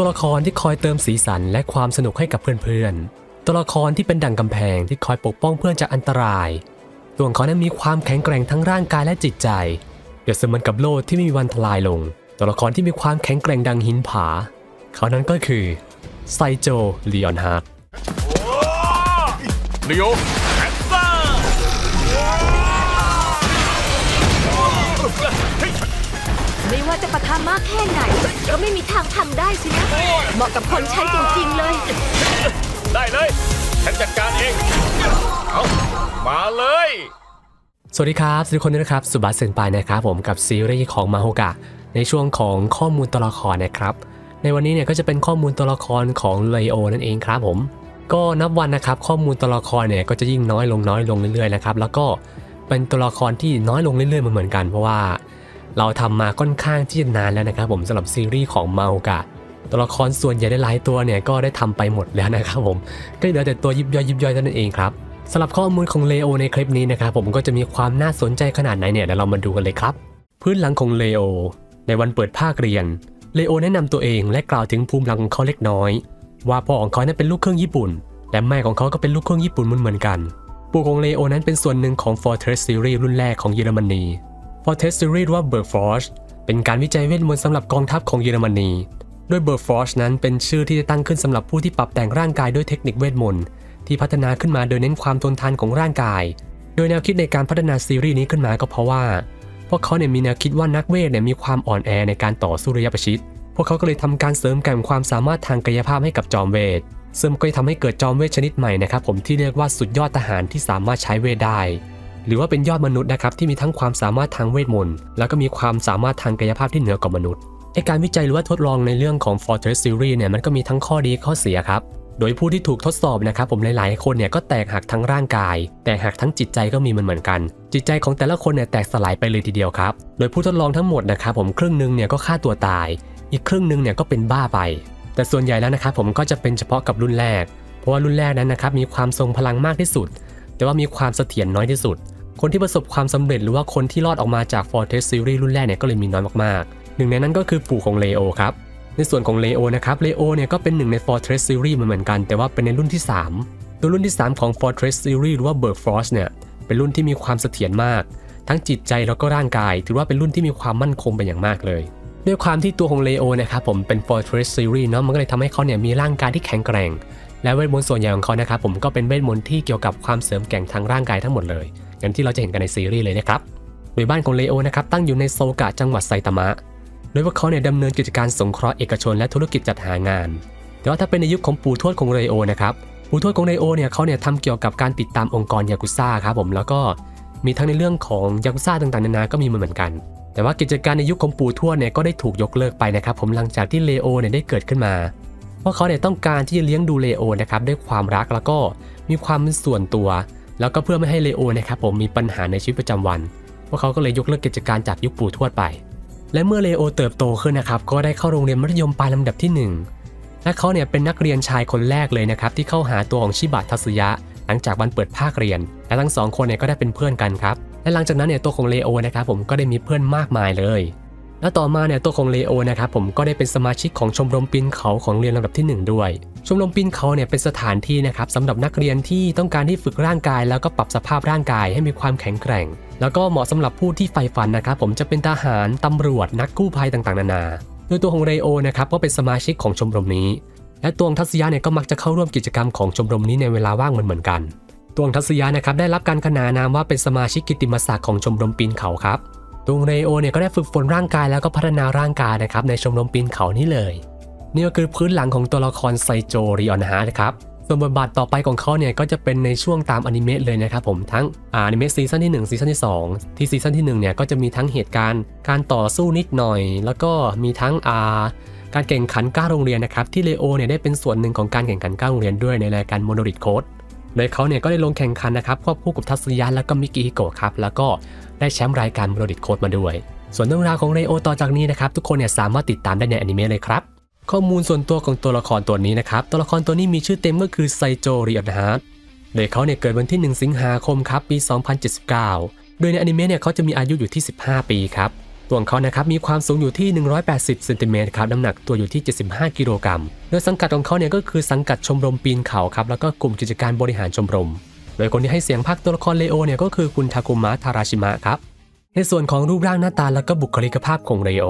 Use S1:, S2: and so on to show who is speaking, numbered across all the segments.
S1: ตัวละครที่คอยเติมสีสันและความสนุกให้กับเพื่อนๆ ตัวละครที่เป็นดั่งกำแพงที่คอยปกป้องเพื่อนจากอันตราย ตัวของเขานั้นมีความแข็งแกร่งทั้งร่างกายและจิตใจ เปรียบเสมือนกับโลกที่ไม่มีวันทลายลง ตัวละครที่มีความแข็งแกร่งดังหินผา เขานั้นก็คือไซโจลีออนฮาร์ด
S2: เลียวแอนเซอ
S3: ว่าจะประทามากแค่ไหน ก็ไม่มีทางพังได้สินะ เหมาะกับคนใช้จริงๆเลย
S2: ได้เลย ฉันจัดการเอง เอามาเลย
S1: สวัสดีครับสวัสดีทุกคนด้วยนะครับสุบัสเซนปายนะครับผมกับซีรีส์ของมาโฮกะ ในช่วงของข้อมูลตัวละครนะครับ ในวันนี้เนี่ยก็จะเป็นข้อมูลตัวละครของเลโอนั่นเองครับผม ก็นับวันนะครับข้อมูลตัวละครเนี่ยก็จะยิ่งน้อยลงน้อยลงเรื่อยๆนะครับแล้วก็เป็นตัวละครที่น้อยลงเรื่อยๆเหมือนๆกัน เพราะว่า เราทำมาค่อนข้างที่จะนานแล้วนะครับผมสำหรับซีรีส์ของมาโฮกะตัวละครส่วนใหญ่ได้หลายตัวเนี่ยก็ได้ทำไปหมดแล้วนะครับผมก็เหลือแต่ตัวยิบย่อยยิบย่อยเท่านั้นเองครับสำหรับข้อมูลของเลโอในคลิปนี้นะครับผมก็จะมีความน่าสนใจขนาดไหนเนี่ยเดี๋ยวเรามาดูกันเลยครับ พื้นหลังของเลโอในวันเปิดภาคเรียนเลโอแนะนำตัวเองและกล่าวถึงภูมิหลังของเขาเล็กน้อย ว่าพ่อของเขานั้นเป็นลูกครึ่งญี่ปุ่น และแม่ของเขาก็เป็นลูกครึ่งญี่ปุ่นเหมือนกัน ปู่ของเลโอนั้นเป็นส่วนหนึ่งของ Fortress Series รุ่นแรกของเยอรมนี Fortress Series หรือว่า b e r f o r g e เป็นการวิจัยเวทมนต์สำหรับกองทัพของเยอรมนีโดย b e r f o r g e นั้นเป็นชื่อที่ได้ตั้งขึ้นสำหรับผู้ที่ปรับแต่งร่างกายด้วยเทคนิคเวทมนต์ที่พัฒนาขึ้นมาโดยเน้นความทนทานของร่างกาย โดยแนวคิดในการพัฒนาซีรีส์นี้ขึ้นมาก็เพราะว่า พวกเขาเนี่ยมีแนวคิดว่านักเวทเนี่ยมีความอ่อนแอในการต่อสู้ระยะประชิด พวกเขาก็เลยทำการเสริมแก่ความสามารถทางกายภาพให้กับจอมเวทซึ่งก็ทำให้เกิดจอมเวทชนิดใหม่นะครับผมที่เรียกว่าสุดยอดทหารที่สามารถใช้เวทได้ หรือว่าเป็นยอดมนุษย์นะครับที่มีทั้งความสามารถทางเวทมนต์แล้วก็มีความสามารถทางกายภาพที่เหนือกว่ามนุษย์ไอการวิจัยหรือว่าทดลองในเรื่องของ Fortress Series เนี่ยมันก็มีทั้งข้อดีข้อเสียครับโดยผู้ที่ถูกทดสอบนะครับผมหลายๆ คนเนี่ยก็แตกหักทั้งร่างกาย แตกหักทั้งจิตใจก็มีมันเหมือนกัน จิตใจของแต่ละคนเนี่ยแตกสลายไปเลยทีเดียวครับ โดยผู้ทดลองทั้งหมดนะครับผมครึ่งหนึ่งเนี่ยก็ฆ่าตัวตาย อีกครึ่งหนึ่งเนี่ยก็เป็นบ้าไป แต่ส่วนใหญ่แล้วนะครับผมก็จะเป็นเฉพาะกับรุ่นแรก เพราะว่ารุ่นแรกนั้นนะครับมีความทรงพลังมากที่สุด แต่ว่ามีความเสถียรน้อยที่สุด คนที่ประสบความสำเร็จหรือว่าคนที่รอดออกมาจาก Fortress Series รุ่นแรกเนี่ยก็เลยมีน้อยมากๆ หนึ่งในนั้นก็คือปู่ของเลโอครับ ในส่วนของเลโอนะครับ เลโอเนี่ยก็เป็นหนึ่งใน Fortress Series เหมือนกัน แต่ว่าเป็นในรุ่นที่ 3 ตัวรุ่นที่ 3 ของ Fortress Series หรือว่า b e r f o r c e เนี่ย เป็นรุ่นที่มีความเสถียรมาก ทั้งจิตใจแล้วก็ร่างกาย ถือว่าเป็นรุ่นที่มีความมั่นคงเป็นอย่างมากเลยด้วยความที่ตัวของเลโอนะครับผมเป็น Fortress Series เนาะมันก็เลยทำให้เขาเนี่ยมีร่างกายที่แข็งแกร่ง และเวทมนต์ส่วนใหญ่ของเขานะครับผมก็เป็นเวทมนต์ที่เกี่ยวกับความเสริมแก่งทางร่างกายทั้งหมดเลยอย่างที่เราจะเห็นกันในซีรีส์เลยนะครับโดยบ้านของเลโอนะครับตั้งอยู่ในโซกะจังหวัดไซตามะ โดยพวกเขาเนี่ยดำเนินกิจการสงเคราะห์เอกชนและธุรกิจจัดหางาน แต่ว่าถ้าเป็นในยุคของปู่ทวดของเรโอนะครับปู่ทวดของเรโอเนี่ยเขาเนี่ยทำเกี่ยวกับการติดตามองค์กรยากุซ่าครับผมแล้วก็มีทั้งในเรื่องของยากุซ่าต่างๆนานาก็มีมาเหมือนกัน แต่ว่ากิจการในยุคของปู่ทวดเนี่ยก็ได้ถูกยกเลิกไปนะครับผมหลังจากที่เลโอเนี่ยได้เกิดขึ้นมา พราเขาเนี่ยต้องการที่จะเลี้ยงดูเลโอนะครับด้วยความรักแล้วก็มีความเป็นส่วนตัว แล้วก็เพื่อไม่ให้เลโอนะครับผมมีปัญหาในชีวิตประจำวัน พวกเขาก็เลยยกเลิกกิจการจากยุคปู่ทวดไป และเมื่อเลโอเติบโตขึ้นนะครับก็ได้เข้าโรงเรียนมัธยมปลายลำดับที่ 1 และเขาเนี่ยเป็นนักเรียนชายคนแรกเลยนะครับที่เข้าหาตัวของชิบะทัสึยะ หลังจากวันเปิดภาคเรียน และทั้งสองคนเนี่ยก็ได้เป็นเพื่อนกันครับและหลังจากนั้นเนี่ยตัวของเลโอนะครับผมก็ได้มีเพื่อนมากมายเลย และต่อมาเนี่ยตัวของเลโอนะครับผมก็ได้เป็นสมาชิกของชมรมปีนเขาของเรียนลำดับที่ 1 ด้วย ชมรมปีนเขาเนี่ยเป็นสถานที่นะครับสำหรับนักเรียนที่ต้องการที่ฝึกร่างกาย แล้วก็ปรับสภาพร่างกายให้มีความแข็งแกร่ง แล้วก็เหมาะสำหรับผู้ที่ใฝ่ฝันนะครับผมจะเป็นทหารตำรวจนักกู้ภัยต่างๆ นานาโดยตัวของเรโอนะครับก็เป็นสมาชิกของชมรมนี้ และตัวงทัศยะเนี่ยก็มักจะเข้าร่วมกิจกรรมของชมรมนี้ในเวลาว่างเหมือนกันตัวงทัศยะนะครับได้รับการขนานนามว่าเป็นสมาชิกกิติมศักดิ์ของชมรมปีนเขาครับ ตัวของเรโอเนี่ยก็ได้ฝึกฝนร่างกายแล้วก็พัฒนาร่างกายนะครับในชมรมปีนเขานี่เลยนี่ก็คือพื้นหลังของตัวละครไซโจริออนฮาร์ดครับส่วนบทบาทต่อไปของเขาเนี่ยก็จะเป็นในช่วงตามอนิเมะเลยนะครับผมทั้งอาอนิเมะซีซั่นที่1ซีซั่นที่ 2 ที่ซีซั่นที่1เนี่ยก็จะมีทั้งเหตุการณ์การต่อสู้นิดหน่อย แล้วก็มีทั้งอาการแข่งขันก้าโรงเรียนนะครับที่เลโอเนี่ยได้เป็นส่วนหนึ่งของการแข่งขันก้าโรงเรียนด้วยในรายการโมโนริทโค้ด โดยเขาเนี่ยก็ได้ลงแข่งขันนะครับควบคู่กับทัศยะแล้วก็มิกิฮิโกะครับแล้วก็ได้แชมป์รายการโมโนริทโคดมาด้วย ส่วนเรื่องราวของเรโอต่อจากนี้นะครับทุกคนเนี่ยสามารถติดตามได้ในอนิเมะเลยครับข้อมูลส่วนตัวของตัวละครตัวนี้นะครับ ตัวละครตัวนี้มีชื่อเต็มก็คือไซโจริอันฮาร์ดโดยเขาเนี่ยเกิดวันที่ 1 สิงหาคมครับปี 2079 โดยในอนิเมะเนี่ยเขาจะมีอายุอยู่ที่ 15 ปีครับ ตัวของเขานะครับมีความสูงอยู่ที่ 180เซนติเมตรครับน้ำหนักตัวอยู่ที่ 75 กิโลกรัมโดยสังกัดของเขาเนี่ยก็คือสังกัดชมรมปีนเขาครับแล้วก็กลุ่มกิจการบริหารชมรม โดยคนที่ให้เสียงพากตัวละครเลโอเนี่ยก็คือคุณทาคุมะทาราชิมะครับในส่วนของรูปร่างหน้าตาแล้วก็บุคลิกภาพของเลโอ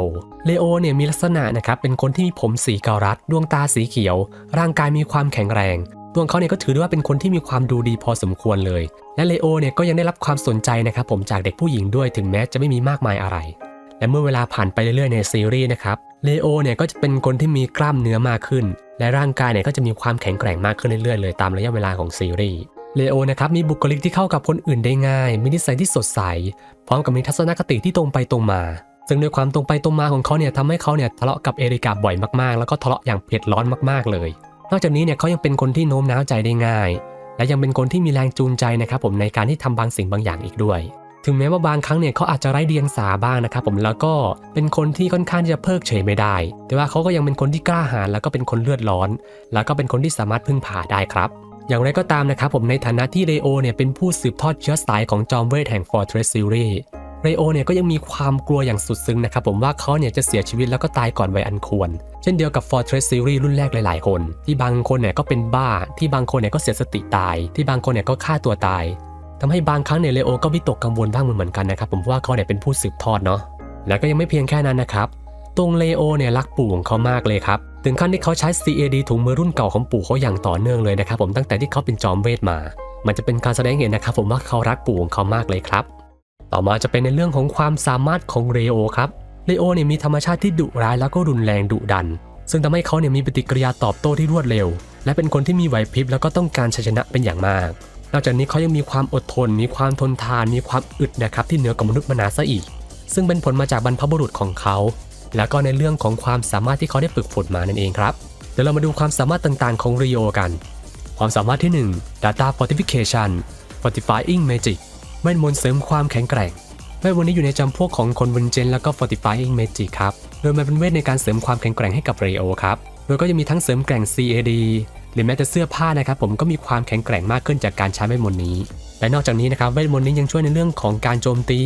S1: เลโอเนี่ยมีลักษณะนะครับเป็นคนที่มีผมสีเกาลัด ดวงตาสีเขียว ร่างกายมีความแข็งแรง ตัวเขาเนี่ยก็ถือได้ว่าเป็นคนที่มีความดูดีพอสมควรเลย และเลโอเนี่ยก็ยังได้รับความสนใจนะครับผมจากเด็กผู้หญิงด้วยถึงแม้จะไม่มีมากมายอะไร และเมื่อเวลาผ่านไปเรื่อยๆในซีรีส์นะครับเลโอเนี่ยก็จะเป็นคนที่มีกล้ามเนื้อมากขึ้น และร่างกายเนี่ยก็จะมีความแข็งแกร่งมากขึ้นเรื่อยๆเลยตามระยะเวลาของซีรีส์เลโอนะครับมีบุคลิกที่เข้ากับคนอื่นได้ง่าย มีนิสัยที่สดใส พร้อมกับมีทัศนคติที่ตรงไปตรงมา ซึ่งด้วยความตรงไปตรงมาของเขาเนี่ยทำให้เขาเนี่ยทะเลาะกับเอริกาบ่อยมากๆ แล้วก็ทะเลาะอย่างเผ็ดร้อนมากๆเลย นอกจากนี้เนี่ยเขายังเป็นคนที่โน้มน้าวใจได้ง่าย และยังเป็นคนที่มีแรงจูงใจนะครับผมในการที่ทำบางสิ่งบางอย่างอีกด้วย ถึงแม้ว่าบางครั้งเนี่ยเขาอาจจะไร้เดียงสาบ้างนะครับผมแล้วก็เป็นคนที่ค่อนข้างจะเพิกเฉยไม่ได้ แต่ว่าเขาก็ยังเป็นคนที่กล้าหาญแล้วก็เป็นคนเลือดร้อน แล้วก็เป็นคนที่สามารถพึ่งพาได้ครับอย่างไรก็ตามนะครับผมในฐานะที่เรโอเนี่ยเป็นผู้สืบทอดเชื้อสายของจอมเวทแห่ง Fortress Series เรโอเนี่ยก็ยังมีความกลัวอย่างสุดซึ้งนะครับผมว่าเขาเนี่ยจะเสียชีวิตแล้วก็ตายก่อนวัยอันควร เช่นเดียวกับ Fortress Series รุ่นแรกหลายๆคน ที่บางคนเนี่ยก็เป็นบ้าที่บางคนเนี่ยก็เสียสติตาย ที่บางคนเนี่ยก็ฆ่าตัวตาย ทำให้บางครั้งเนี่ยเรโอก็วิตกกังวลบ้างเหมือนกันนะครับ ผมว่าเขาเนี่ยเป็นผู้สืบทอดเนาะแล้วก็ยังไม่เพียงแค่นั้นนะครับตรงเลโอเนี่ยรักปู่ของเขามากเลยครับถึงขั้นที่เขาใช้ CAD ถุงมือรุ่นเก่าของปู่เขาอย่างต่อเนื่องเลยนะครับผมตั้งแต่ที่เขาเป็นจอมเวทมา มันจะเป็นการแสดงเห็นนะครับ ผมว่าเขารักปู่ของเขามากเลยครับ ต่อมาจะเป็นในเรื่องของความสามารถของเรโอครับเรโอเนี่ยมีธรรมชาติที่ดุร้ายแล้วก็รุนแรงดุดัน ซึ่งทำให้เขาเนี่ยมีปฏิกิริยาตอบโต้ที่รวดเร็ว และเป็นคนที่มีไหวพริบแล้วก็ต้องการชัยชนะเป็นอย่างมาก นอกจากนี้เขายังมีความอดทน มีความทนทาน มีความอึดนะครับที่เหนือกว่ามนุษย์มนาซะอีก ซึ่งเป็นผลมาจากบรรพบุรุษของเขา แล้วก็ในเรื่องของความสามารถที่เขาได้ฝึกฝนมานั่นเองครับ เดี๋ยวเรามาดูความสามารถต่างๆของเรโอกัน ความสามารถที่ 1 Data Fortification Fortifying Magic เวทมนต์เสริมความแข็งแกร่งเวทมนต์นี้อยู่ในจำพวกของคนวินเจนแล้วก็ Fortifying Magic ครับ โดยมันเป็นเวทในการเสริมความแข็งแกร่งให้กับเรโอครับ โดยก็จะมีทั้งเสริมแกร่ง CAD รือแม้แต่เสื้อผ้านะครับผมก็มีความแข็งแกร่งมากขึ้นจากการใช้เวทมนต์นี้ และนอกจากนี้นะครับเวทมนต์นี้ยังช่วยในเรื่องของการโจมตี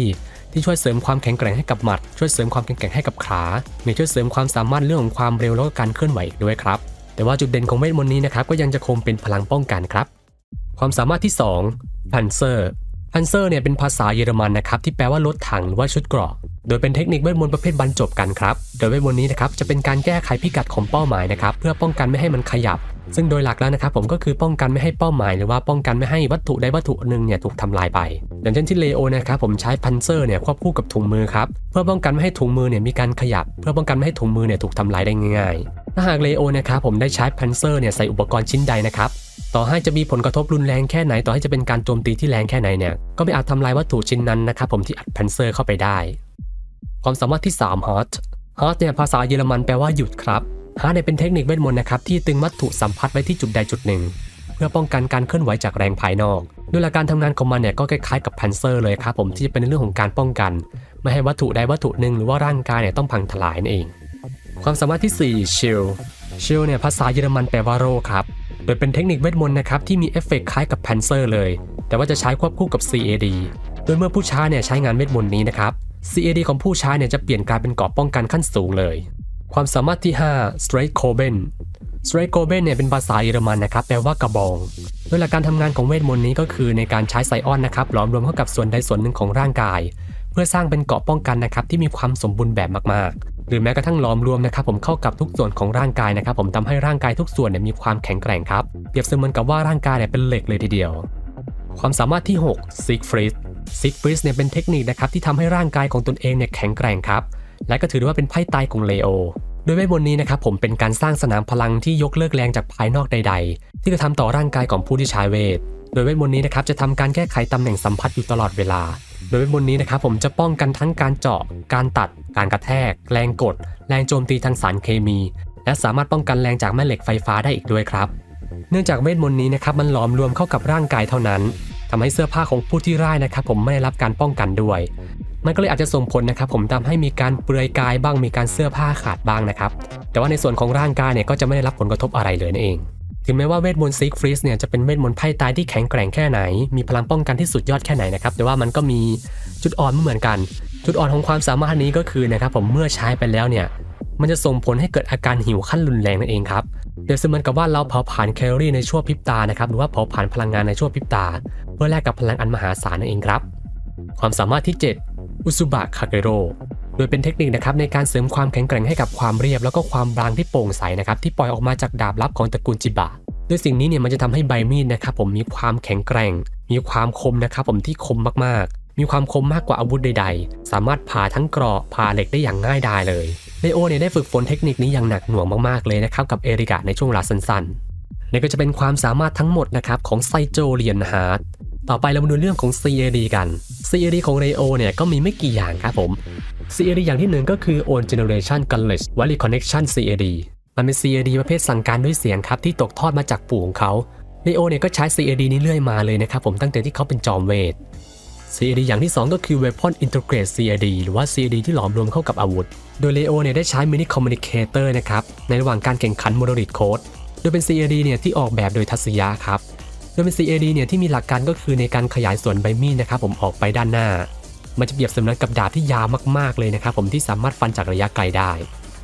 S1: ที่ช่วยเสริมความแข็งแกร่งให้กับหมัด ช่วยเสริมความแข็งแกร่งให้กับขามีช่วยเสริมความสามารถเรื่องของความเร็วแล้วก็การเคลื่อนไหวด้วยครับ แต่ว่าจุดเด่นของเวทมนต์นี้นะครับก็ยังจะคงเป็นพลังป้องกันครับ ความสามารถที่2พันเซอร์ นี่ยเป็นภาษาเยอรมันนะครับที่แปลว่ารถถังหรือว่าชุดเกราะ โดยเป็นเทคนิคเวทมนต์ประเภทบรรจบกันครับ โดยเวทมนต์นี้นะครับจะเป็นการแก้ไขพิกัดของเป้าหมายนะครับเพื่อป้องกันไม่ให้มันขยับ ซึ่งโดยหลักแล้วนะครับผมก็คือป้องกันไม่ให้เป้าหมาย หรือว่าป้องกันไม่ให้วัตถุใดวัตถุหนึ่งเนี่ยถูกทำลายไป อย่างเช่นที่เลโอนะครับผมใช้พันเซอร์เนี่ยควบคู่กับถุงมือครับเพื่อป้องกันไม่ให้ถุงมือเนี่ยมีการขยับ เพื่อป้องกันไม่ให้ถุงมือเนี่ยถูกทำลายได้ง่ายๆถ้าหากเลโอนะครับผมได้ใช้พันเซอร์เนี่ยใส่อุปกรณ์ชิ้นใดนะครับ ต่อให้จะมีผลกระทบรุนแรงแค่ไหน ต่อให้จะเป็นการโจมตีที่แรงแค่ไหนเนี่ย ก็ไม่อาจทำลายวัตถุชิ้นนั้นนะครับผมที่อัดพันเซอร์เข้าไปได้ ความสามารถที่3 Hot Hot เนี่ยภาษาเยอรมันแปลว่าหยุดครับฮาร์ดเนี่ยเป็นเทคนิคเวทมนต์นะครับที่ตึงวัตถุสัมผัสไว้ที่จุดใดจุดหนึ่ง เพื่อป้องกันการเคลื่อนไหวจากแรงภายนอกด้วยหลักการทำงานของมันเนี่ยก็คล้ายๆกับแพนเซอร์เลยครับผมที่จะเป็นในเรื่องของการป้องกัน ไม่ให้วัตถุใดวัตถุหนึ่งหรือว่าร่างกายเนี่ยต้องพังทลายนั่นเอง ความสามารถที่4 Shield Shield เนี่ยภาษาเยอรมันแปลว่าโรครับ โดยเป็นเทคนิคเวทมนต์นะครับที่มีเอฟเฟกต์คล้ายกับแพนเซอร์เลย แต่ว่าจะใช้ควบคู่กับ CAD โดยเมื่อผู้ใช้เนี่ยใช้งานเวทมนต์นี้นะครับ CAD ของผู้ใช้เนี่ยจะเปลี่ยนกลายเป็นเกราะป้องกันขั้นสูงเลย ความสามารถที่ 5 Straight c o b e n Straight c o b e n เนี่ยเป็นภาษาเยอรมันนะครับแปลว่ากระบอง โดยหลักการทำงานของเวทมนต์นี้ก็คือในการใช้ไซออนนะครับหลอมรวมเข้ากับส่วนใดส่วนหนึ่งของร่างกาย เพื่อสร้างเป็นเกราะป้องกันนะครับที่มีความสมบูรณ์แบบมากๆ รือแม้กระทั่งหลอมรวมนะครับผมเข้ากับทุกส่วนของร่างกายนะครับผมทำให้ร่างกายทุกส่วนเนี่ยมีความแข็งแกร่งครับเปรียบเสมือนกับว่าร่างกายเนี่ยเป็นเหล็กเลยทีเดียว ความสามารถที่6 Sig f r e e z Sig f r e e z เนี่ยเป็นเทคนิคนะครับที่ทำให้ร่างกายของตนเองเนี่ยแข็งแกร่งครับและก็ถือได้ว่าเป็นไพ่ตายของเลโอโดยเวทมนต์นี้นะครับผมเป็นการสร้างสนามพลังที่ยกเลิกแรงจากภายนอกใด ๆ ที่กระทำต่อร่างกายของผู้ที่ใช้เวท โดยเวทมนต์นี้นะครับจะทำการแก้ไขตำแหน่งสัมผัสอยู่ตลอดเวลา โดยเวทมนนี้นะครับผมจะป้องกันทั้งการเจาะ การตัด การกระแทก แรงกด แรงโจมตีทางสารเคมี และสามารถป้องกันแรงจากแม่เหล็กไฟฟ้าได้อีกด้วยครับ เนื่องจากเวทมนต์นี้นะครับมันหลอมรวมเข้ากับร่างกายเท่านั้นทำให้เสื้อผ้าของผู้ที่ร่ายนะครับผมไม่ได้รับการป้องกันด้วย มันก็เลยอาจจะส่งผลนะครับผมทำให้มีการเปลือยกายบ้างมีการเสื้อผ้าขาดบ้างนะครับ แต่ว่าในส่วนของร่างกายเนี่ยก็จะไม่ได้รับผลกระทบอะไรเลยนั่นเอง ถึงแม้ว่าเวทมนต์ซิกฟรีสเนี่ยจะเป็นเวทมนต์ไพ่ตายที่แข็งแกร่งแค่ไหน มีพลังป้องกันที่สุดยอดแค่ไหนนะครับแต่ว่ามันก็มีจุดอ่อนไม่เหมือนกัน จุดอ่อนของความสามารถนี้ก็คือนะครับผมเมื่อใช้ไปแล้วเนี่ยมันจะส่งผลให้เกิดอาการหิวขั้นรุนแรงนั่นเองครับเดี๋ยวเสมือนกับว่าเราเผาผลาญแคลอรี่ในช่วงพริบตานะครับหรือว่าเผาผลาญพลังงานในช่วงพริบตา เพื่อแลกกับพลังอันมหาศาลนั่นเองครับ ความสามารถที่ 7 อุซุบะคาเกโร โดยเป็นเทคนิคนะครับในการเสริมความแข็งแกร่งให้กับความเรียบ แล้วก็ความบางที่โปร่งใสนะครับที่ปล่อยออกมาจากดาบลับของตระกูลจิบะโดยสิ่งนี้เนี่ยมันจะทำให้ใบมีดนะครับผมมีความแข็งแกร่ง มีความคมนะครับผมที่คมมากๆ มีความคมมากกว่าอาวุธใด ๆ สามารถผ่าทั้งเกราะผ่าเหล็กได้อย่างง่ายดายเลยเลโอเนี่ยได้ฝึกฝนเทคนิคนี้อย่างหนักหน่วงมากๆเลยนะครับกับเอริกะในช่วงเวลาสั้นๆนี่ก็จะเป็นความสามารถทั้งหมดนะครับของไซโจเรียนฮาร์ดต่อไปเรามาดูเรื่องของ CAD กัน CAD ของเรโอเนี่ยก็มีไม่กี่อย่างครับผม CAD อย่างที่หนึ่งก็คือ Own Generation Gunless Valley Connection CAD มันเป็น CAD ประเภทสั่งการด้วยเสียงครับที่ตกทอดมาจากปู่ของเขาเลโอเนี่ยก็ใช้ CAD นี้เรื่อยมาเลยนะครับผมตั้งแต่ที่เขาเป็นจอมเวท CAD อย่างที่ 2 ก็คือ Weapon Integrate CAD หรือว่า CAD ที่หลอมรวมเข้ากับอาวุธ โดยเลโอเนี่ยได้ใช้ Mini Communicator นะครับในระหว่างการแข่งขัน Monolith Code โดยเป็น CAD เนี่ยที่ออกแบบโดยทัศยะครับ โดยเป็น CAD เนี่ยที่มีหลักการก็คือในการขยายส่วนใบมีดนะครับผมออกไปด้านหน้า มันจะเปรียบเสมือนกับดาบที่ยาวมากๆเลยนะครับผมที่สามารถฟันจากระยะไกลได้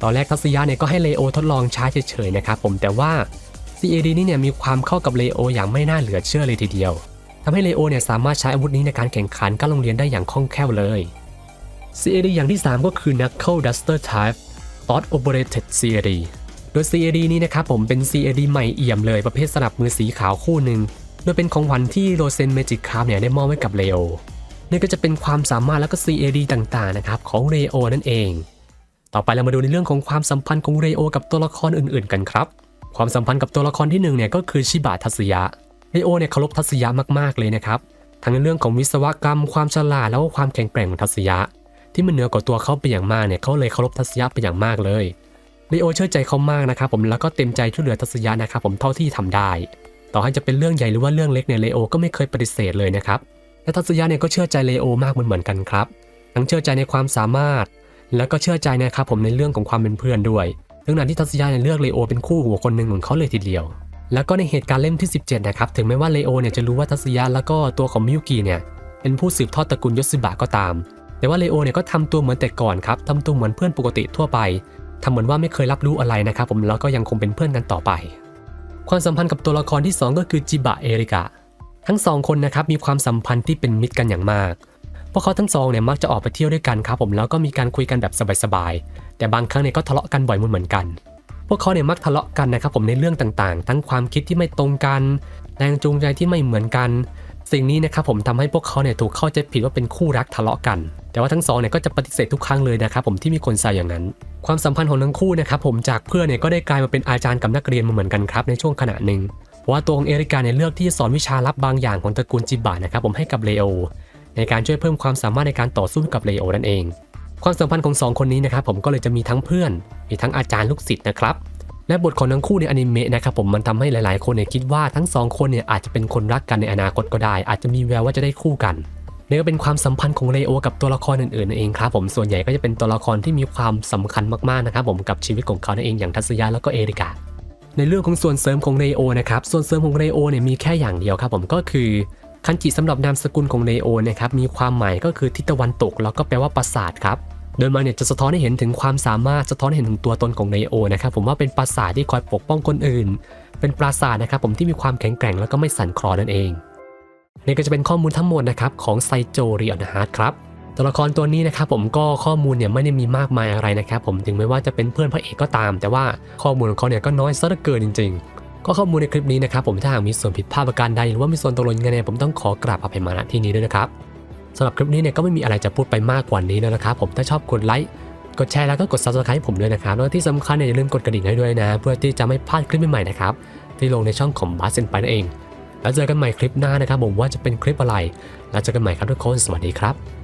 S1: ตอนแรกทัศยะเนี่ยก็ให้เลโอทดลองใช้เฉยๆนะครับผมแต่ว่า CAD นี่เนี่ยมีความเข้ากับเลโออย่างไม่น่าเหลือเชื่อเลยทีเดียวทำให้เลโอเนี่ยสามารถใช้อาวุธนี้ในการแข่งขันกับโรงเรียนได้อย่างคล่องแคล่วเลย CAD อย่างที่ 3 ก็คือ Knuckle Duster Type Thought Operated CAD โดย CAD นี้นะครับผมเป็น CAD ใหม่เอี่ยมเลยประเภทสนับมือสีขาวคู่หนึ่งโดยเป็นของขวัญที่โรเซนเมจิกคราฟเนี่ยได้มอบไว้กับเลโอ นี่ก็จะเป็นความสามารถแล้วก็ CAD ต่างๆนะครับของเรโอนั่นเอง ต่อไปเรามาดูในเรื่องของความสัมพันธ์ของเรโอกับตัวละครอื่นๆ กันครับ ความสัมพันธ์กับตัวละครที่หนึ่งเนี่ยก็คือชิบะทัศยะเรโอเนี่ยเคารพทัศยะมากๆเลยนะครับทั้งในเรื่องของวิศวกรรม ความฉลาดแล้วก็ความแข็งแกร่งของทัศยะ ที่มันเหนือกว่าตัวเขาไปอย่างมากเนี่ยเขาเลยเคารพทัศยะไปอย่างมากเลยเรโอเชื่อใจเขามากนะครับผมแล้วก็เต็มใจช่วยเหลือทัศยะนะครับผมเท่าที่ทำได้ ต่อให้จะเป็นเรื่องใหญ่หรือว่าเรื่องเล็กเนี่ยเรโอก็ไม่เคยปฏิเสธเลยนะครับ และทัศยะเนี่ยก็เชื่อใจเลโอมากเหมือนๆกันครับ ทั้งเชื่อใจในความสามารถ แล้วก็เชื่อใจนะครับผมในเรื่องของความเป็นเพื่อนด้วยดังนั้นที่ทัศยะเนี่ยเลือกเลโอเป็นคู่หัวคนหนึ่งของเขาเลยทีเดียว แล้วก็ในเหตุการณ์เล่มที่ 17 นะครับ ถึงแม้ว่าเลโอเนี่ยจะรู้ว่าทัศยะแล้วก็ตัวของมิยุกิเนี่ยเป็นผู้สืบทอดตระกูลยศบะก็ตาม แต่ว่าเลโอเนี่ยก็ทำตัวเหมือนแต่ก่อนครับทำตัวเหมือนเพื่อนปกติทั่วไปทำเหมือนว่าไม่เคยรับรู้อะไรนะครับผมแล้วก็ยังคงเป็นเพื่อนกันต่อไป ความสัมพันธ์กับตัวละครที่สองก็คือจิบะเอริกะ ทั้งสองคนนะครับมีความสัมพันธ์ที่เป็นมิตรกันอย่างมากพวกเขาทั้งสองเนี่ยมักจะออกไปเที่ยวด้วยกันครับผมแล้วก็มีการคุยกันแบบสบายๆแต่บางครั้งเนี่ยก็ทะเลาะกันบ่อยเหมือนกัน พวกเขาเนี่ยมักทะเลาะกันนะครับผมในเรื่องต่างๆ ทั้งความคิดที่ไม่ตรงกันแรงจูงใจที่ไม่เหมือนกัน สิ่งนี้นะครับผมทำให้พวกเขาเนี่ยถูกเข้าใจผิดว่าเป็นคู่รักทะเลาะกัน แต่ว่าทั้งสองเนี่ยก็จะปฏิเสธทุกครั้งเลยนะครับผมที่มีคนใส่อย่างนั้น ความสัมพันธ์ของทั้งคู่นะครับผมจากเพื่อนเนี่ยก็ได้กลายมาเป็นอาจารย์กับนักเรียนมาเหมือนกันครับในช่วงขณะหนึ่ง ว่าตัวของเอริกาเนี่ยเลือกที่จะสอนวิชาลับบางอย่างของตระกูลจิบะนะครับผมให้กับเลโอในการช่วยเพิ่มความสามารถในการต่อสู้กับเลโอนั่นเอง ความสัมพันธ์ของสองคนนี้นะครับผมก็เลยจะมีทั้งเพื่อน มีทั้งอาจารย์ลูกศิษย์นะครับและบทของทั้งคู่ในอนิเมะนะครับผมมันทำให้หลายๆ คนเนี่ยคิดว่าทั้งสองคนเนี่ยอาจจะเป็นคนรักกันในอนาคตก็ได้ อาจจะมีแววว่าจะได้คู่กันนี่ก็เป็นความสัมพันธ์ของเลโอกับตัวละครอื่นๆนั่นเองครับผมส่วนใหญ่ก็จะเป็นตัวละครที่มีความสำคัญมากๆนะครับผมกับชีวิตของเขานั่นเองอย่างทัศยะแล้วก็เอริกา ในเรื่องของส่วนเสริมของเรโอนะครับ ส่วนเสริมของเรโอเนี่ยมีแค่อย่างเดียวครับผมก็คือคันจิสำหรับนามสกุลของเรโอนะครับมีความหมายก็คือทิศตะวันตก แล้วก็แปลว่าปราสาทครับโดยมันเนี่ยจะสะท้อนให้เห็นถึงความสามารถสะท้อนให้เห็นถึงตัวตนของเรโอนะครับผมว่าเป็นปราสาทที่คอยปกป้องคนอื่น เป็นปราสาทนะครับผมที่มีความแข็งแกร่งแล้วก็ไม่สั่นคลอนนั่นเอง นี่ก็จะเป็นข้อมูลทั้งหมดนะครับของไซโจเรียนฮาร์ดครับ ตัวละครตัวนี้นะครับผมก็ข้อมูลเนี่ยไม่ได้มีมากมายอะไรนะครับผมถึงแม้ว่าจะเป็นเพื่อนพระเอกก็ตาม แต่ว่าข้อมูลของเขาเนี่ยก็น้อยซะเหลือเกินจริง ๆ ก็ข้อมูลในคลิปนี้นะครับผมถ้าหากมีส่วนผิดพลาดประการใดหรือว่ามีส่วนตกหล่นยังไงเนี่ยผมต้องขอกราบอภัยมาณที่นี้ด้วยนะครับสำหรับคลิปนี้เนี่ยก็ไม่มีอะไรจะพูดไปมากกว่านี้แล้วนะครับผมถ้าชอบกดไลค์กดแชร์แล้วก็กด subscribe ให้ผมด้วยนะครับแล้วที่สำคัญเนี่ยอย่าลืมกดกระดิ่งให้ด้วยนะ เพื่อที่จะไม่พลาดคลิปใหม่ๆนะครับที่ลงในช่องของบาสเซนไปนั่นเอง แล้วเจอกันใหม่คลิปหน้านะครับผมว่าจะเป็นคลิปอะไร แล้วเจอกันใหม่ครับทุกคนสวัสดีครับ